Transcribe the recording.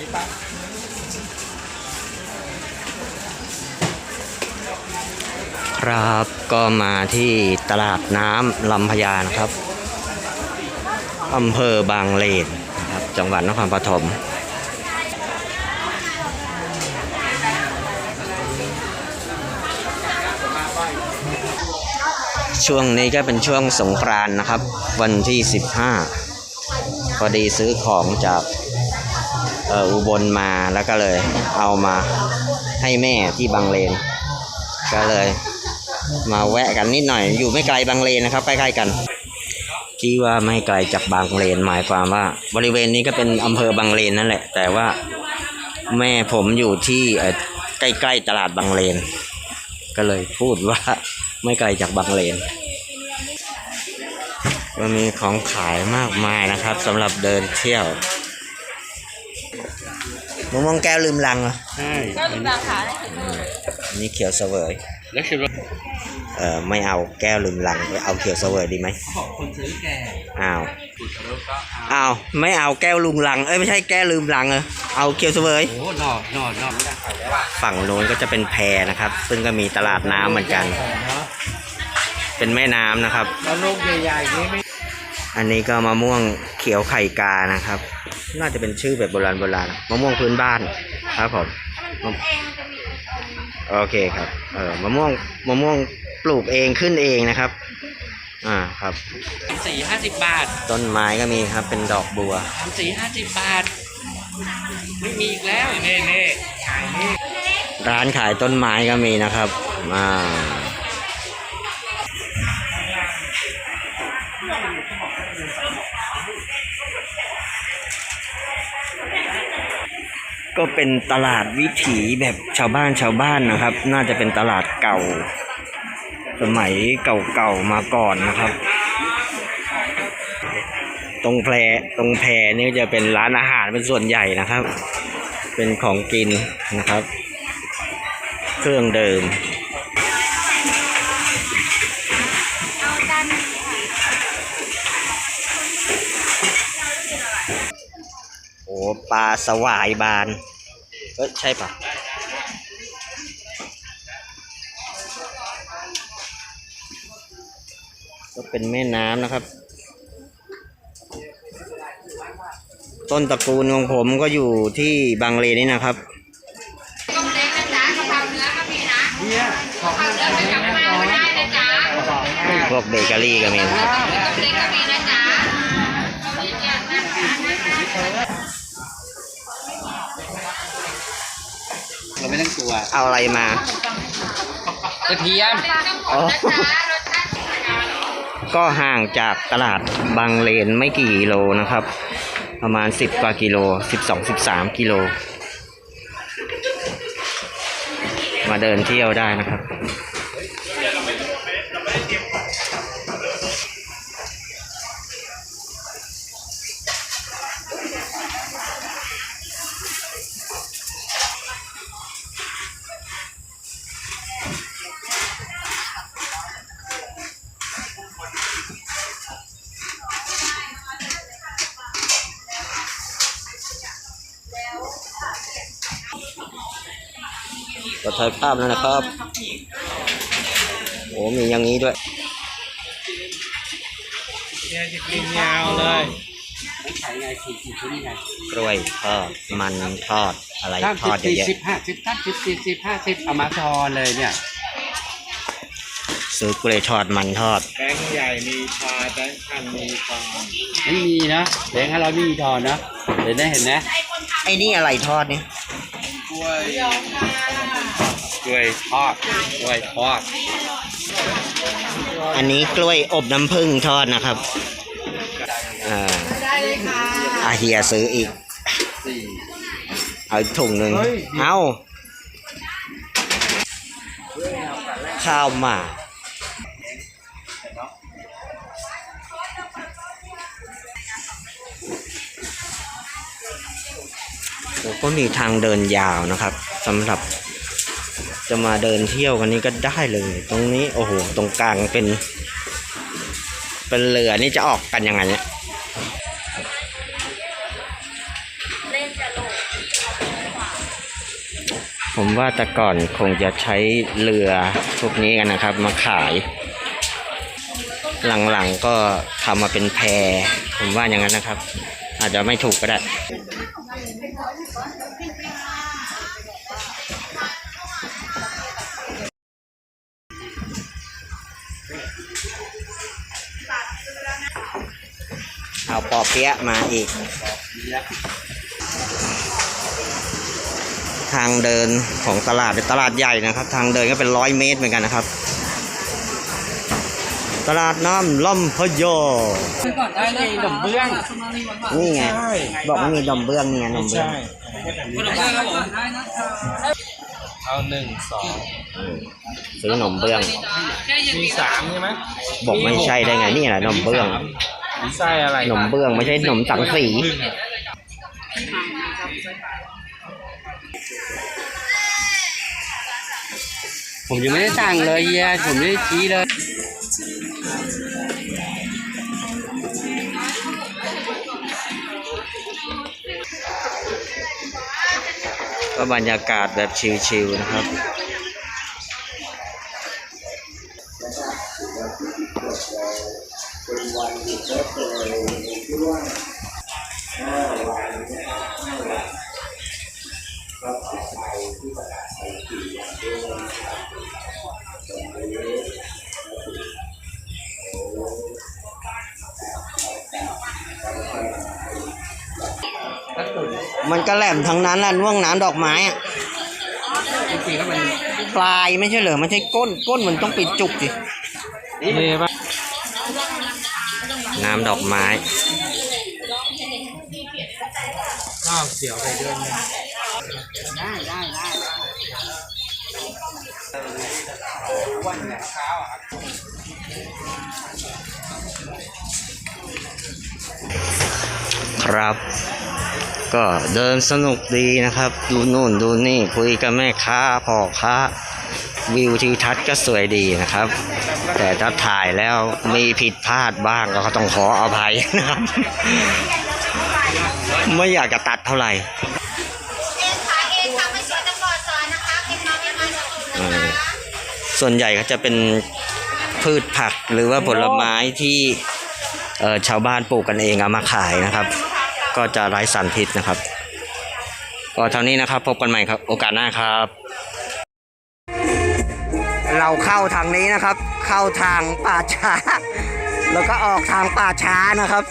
ครับก็มาที่ตลาดน้ำลำพญานะครับอำเภอบางเลนนะครับจังหวัดนครปฐมช่วงนี้ก็เป็นช่วงสงกรานนะครับ วันที่ 15 พอดีซื้อของจาก เอออุบลมาแล้วก็เลยเอามาให้แม่ที่บางเลน ก็เลย มาแวะกันนิดหน่อย อยู่ไม่ไกลบางเลนนะครับใกล้ๆกัน ที่ว่าไม่ไกลจากบางเลนหมายความว่า บริเวณนี้ก็เป็นอำเภอบางเลนนั่นแหละ แต่ว่าแม่ผมอยู่ที่ใกล้ๆตลาดบางเลน ก็เลยพูดว่าไม่ไกลจากบางเลนก็มีของขายมากมายนะครับสำหรับเดินเที่ยว มะม่วงแก้วลืมลังเหรอใช่ก็ดูราคาได้ถึงอันนี้เขียวเสวยแล้วคิดว่าเออไม่เอาแก้วลืมลังเอาเขียวเสวยดีไหมคนซื้อแก่อ้าวอ้าวไม่เอาแก้วลุงลังเอ้ยไม่ใช่แก้วลืมลังเออเอาเขียวเสวย โอ้หนอหนอหนอไม่ได้ขายแล้วฝั่งโน้นก็จะเป็นแพนะครับ ซึ่งก็มีตลาดน้ำเหมือนกัน เป็นแม่น้ำนะครับ แล้วลูกใหญ่ๆนี้ไม่อันนี้ก็มะม่วงเขียวไข่กานะครับ น่าจะเป็นชื่อแบบโบราณโบราณมะม่วงพื้นบ้านครับผมมะโอเคครับเออมะม่วงมะม่วงปลูกเองขึ้นเองนะครับ อ่าครับสี่ห้าสิบบาท ต้นไม้ก็มีครับ เป็นดอกบัวสี่ห้าสิบบาท ไม่มีอีกแล้วเน่เน่ขายนี่ร้านขายต้นไม้ก็มีนะครับ อ่า ก็เป็นตลาดวิถีแบบชาวบ้านชาวบ้านนะครับ น่าจะเป็นตลาดเก่า สมัยเก่าๆมาก่อนนะครับ ตรงแพรตรงแพรนี่จะเป็นร้านอาหารเป็นส่วนใหญ่นะครับ เป็นของกินนะครับ เครื่องเดื่ม ปลาสวายบาน เอ้ยใช่ปะก็เป็นแม่น้ำนะครับ ต้นตระกูลของผมก็อยู่ที่บางเลนนี่นะครับต้มเล้งนะจ๊ะกะเพราเนื้อก็มีนะเนี่ยของกะเพราเนื้อเป็นกับข้าวก็ได้นะจ๊ะพวกเบเกอรี่ก็มีนะครับ ต้มเล้งก็มี นะจ๊ะเราไม่ต้องกลัวเอาอะไรมากระเทียมอ๋อนะจ๊ะรสชาติก็ห่างจากตลาดบางเลนไม่กี่กิโลนะครับ ประมาณ 10 กว่ากิโล 12 13 กิโล มาเดินเที่ยวได้นะครับ ก็ถ่ายภาพแล้วนะครับ โอ้มีอย่างนี้ด้วยเนี่ยจะกินยาวเลยขายไงสี่สิบชิ้นไงกล้วยทอดมันทอดอะไรสามทสิอบดเยสี่อะสิบห้าสิบสามสิบสี่สิบห้าสิบเอามาทอนเลยเนี่ยๆซื้อกล้วยทอดมันทอดแบงค์ใหญ่มีพาแบงค์พันมีทอนไม่มีนะแบงค์ห้าร้อยไม่มีทอนนะเห็นไหมเห็นไหมไอ้นี่อะไรทอดเนี่ยกล้วย กล้วยทอดกล้วยทอด อันนี้กล้วยอบน้ำผึ้งทอดนะครับอ่าอาเฮียซื้ออีกสี่เอาอีกถุงหนึ่งเฮ้ยเอาข้าวหมากโอ้ก็มีทางเดินยาวนะครับสำหรับ จะมาเดินเที่ยวกันนี้ก็ได้เลย ตรงนี้โอ้โหตรงกลางเป็น เป็นเรือนี่จะออกกันยังไงเนี่ยผมว่าแต่ก่อนคงจะใช้เรือพวกนี้กันนะครับ มาขาย หลังๆก็ทำมาเป็นแพผมว่าอย่างนั้นนะครับ อาจจะไม่ถูกก็ได้ เอาปอเปี๊ยะมาอีก ทางเดินของตลาดเป็นตลาดใหญ่นะครับ ทางเดินก็เป็นร้อยเมตรเหมือนกันนะครับ ตลาดน้ำล่อมพะโยได้ในหนมเบื้อง นี่ไง บอกว่ามีดอมเบื้องนี่ไงดอมเบื้องเอาหนึ่งสองซื้อหนมเบื้อง มีสามใช่ไหมบอกไม่ใช่ได้ไงนี่แหละหนมเบื้องมี ไส้อะไรหนมเบื้องไม่ใช่หนมสังสี ผมยังไม่ได้สั่งเลยเฮียผมไม่ได้ชี้เลย ก็บรรยากาศแบบชิลๆนะครับ มันก็แหลมทั้งนั้นแหละน่วงน้ำดอกไม้อะจริงๆแล้วมันปลายไม่ใช่เหรอไม่ใช่ก้นก้นมันต้องปิดจุกสินี่ป่ะน้ำดอกไม้ข้าวเสียวไปด้วยไหมครับ ก็เดินสนุกดีนะครับ ดูนู่นดูนี่คุยกับแม่ค้าพ่อค้าวิวทิวทัศน์ก็สวยดีนะครับ แต่ถ้าถ่ายแล้วมีผิดพลาดบ้างก็ต้องขออภัยนะครับ ไม่อยากจะตัดเท่าไหร่ส่วนใหญ่ก็จะเป็นพืชผักหรือว่าผลไม้ที่ชาวบ้านปลูกกันเองเอามาขายนะครับ ก็จะไร้สารพิษนะครับ ก็เท่านี้นะครับ พบกันใหม่ครับ โอกาสหน้าครับ เราเข้าทางนี้นะครับ เข้าทางป่าช้า แล้วก็ออกทางป่าช้านะครับ